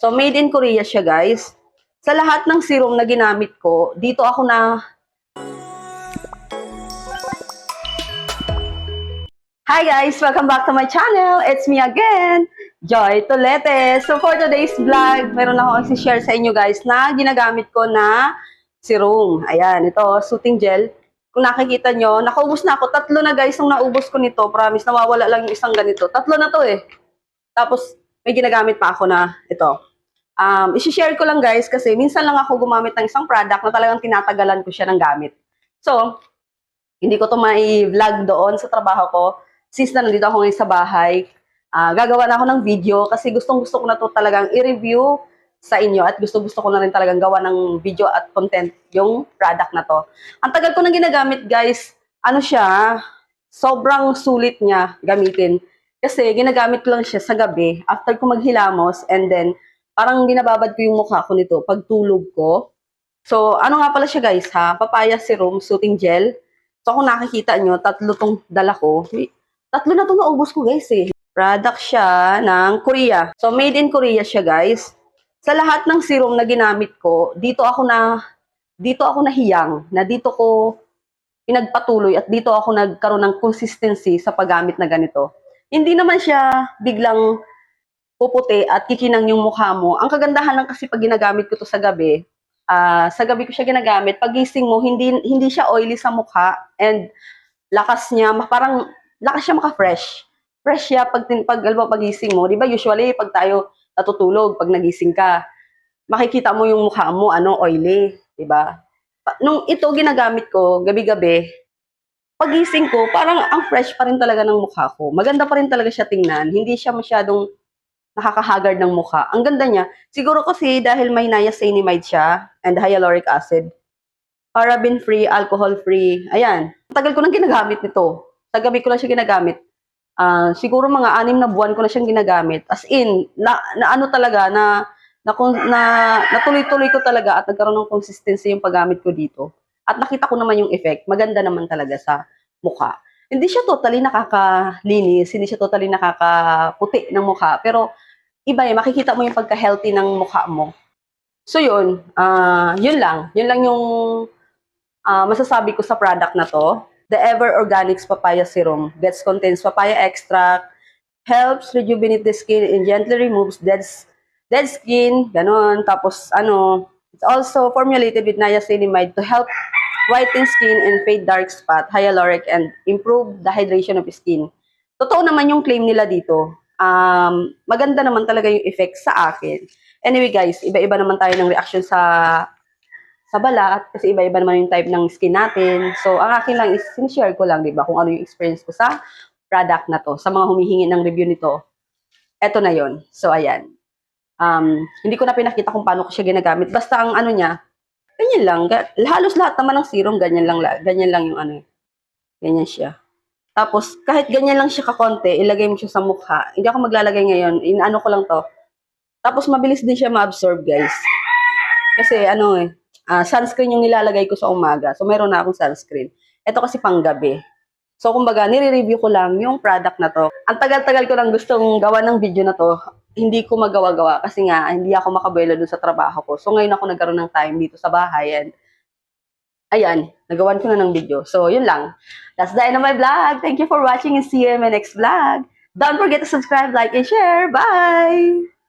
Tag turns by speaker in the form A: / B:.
A: So, made in Korea siya, guys. Sa lahat ng serum na ginamit ko, dito ako na... Hi guys! Welcome back to my channel. It's me again, Joy Tolete. So for today's vlog, meron ako i-share sa inyo guys na ginagamit ko na serum. Ayan, ito, soothing gel. Kung nakikita nyo, nakaubos na ako. Tatlo na guys nung naubos ko nito. Promise, nawawala lang yung isang ganito. Tatlo na to eh. Tapos, may ginagamit pa ako na ito. Um, isi-share ko lang guys kasi minsan lang ako gumamit ng isang product na talagang tinatagalan ko siya ng gamit. So, hindi ko to may vlog doon sa trabaho ko. Since na nandito ako ngayon sa bahay, ah, gagawa na ako ng video kasi gustong gusto ko na to talagang i-review sa inyo at gusto gusto ko na rin talagang gawa ng video at content yung product na to. Ang tagal ko nang ginagamit guys, ano siya, sobrang sulit niya gamitin. Kasi ginagamit ko lang siya sa gabi after ko maghilamos and then parang binababad ko yung mukha ko nito pag tulog ko. So, ano nga pala siya guys ha? Papaya serum, soothing gel. So, kung nakikita nyo, tatlo tong dala ko. Tatlo na to naubos ko guys eh. Product siya ng Korea. So, made in Korea siya guys. Sa lahat ng serum na ginamit ko, dito ako na, dito ako nahiyang, na dito ko pinagpatuloy at dito ako nagkaroon ng consistency sa paggamit na ganito. Hindi naman siya biglang puputi at kikinang yung mukha mo. Ang kagandahan lang kasi pag ginagamit ko to sa gabi, ah, sa gabi ko siya ginagamit, pagising mo, hindi, hindi siya oily sa mukha and lakas niya, parang lakas siya maka-fresh. Fresh siya pag, pag alam mo, pagising mo. Di ba usually pag tayo natutulog, pag nagising ka, makikita mo yung mukha mo, ano, oily. Di ba? Nung ito ginagamit ko, gabi-gabi, pagising ko, parang ang fresh pa rin talaga ng mukha ko. Maganda pa rin talaga siya tingnan. Hindi siya masyadong nakakahagard ng mukha. Ang ganda niya. Siguro kasi dahil may niacinamide siya and hyaluronic acid, paraben-free, alcohol-free. Ayan. Tagal ko nang ginagamit nito. Sa gabi ko lang siya ginagamit. Ah, siguro mga anim na buwan ko na siyang ginagamit. As in, na, na ano talaga, na, na, na natuloy-tuloy ko talaga at nagkaroon ng consistency yung paggamit ko dito. At nakita ko naman yung effect. Maganda naman talaga sa mukha. Hindi siya totally nakakalinis, hindi siya totally nakakaputi ng mukha. Pero iba eh, makikita mo yung pagka-healthy ng mukha mo. So yun, ah yun lang. Yun lang yung ah, masasabi ko sa product na to. The Ever Organics Papaya Serum gets contains papaya extract, helps rejuvenate the skin and gently removes dead, dead skin, ganon. Tapos ano, it's also formulated with niacinamide to help whiten skin and fade dark spot, hyaluronic, and improve the hydration of skin. Totoo naman yung claim nila dito. Um, maganda naman talaga yung effect sa akin. Anyway guys, iba-iba naman tayo ng reaction sa sa balat kasi iba-iba naman yung type ng skin natin. So, ang akin lang is sinishare ko lang, di ba, kung ano yung experience ko sa product na to. Sa mga humihingi ng review nito, eto na yon So, ayan. Um, hindi ko na pinakita kung paano ko siya ginagamit. Basta ang ano niya, ganyan lang. Halos lahat naman ng serum, ganyan lang, la- ganyan lang yung ano. Ganyan siya. Tapos, kahit ganyan lang siya kakonte, ilagay mo siya sa mukha. Hindi ako maglalagay ngayon. Inaano ko lang to. Tapos, mabilis din siya ma-absorb, guys. Kasi, ano eh, ah, sunscreen yung nilalagay ko sa umaga. So, meron na akong sunscreen. Ito kasi pang gabi. So, kumbaga, nire-review ko lang yung product na to. Ang tagal-tagal ko lang gustong gawa ng video na to. Hindi ko magawa-gawa kasi nga, hindi ako makabuelo dun sa trabaho ko. So, ngayon ako nagkaroon ng time dito sa bahay. And, ayan, nagawan ko na ng video. So, yun lang. That's the end of my vlog. Thank you for watching and see you in my next vlog. Don't forget to subscribe, like, and share. Bye!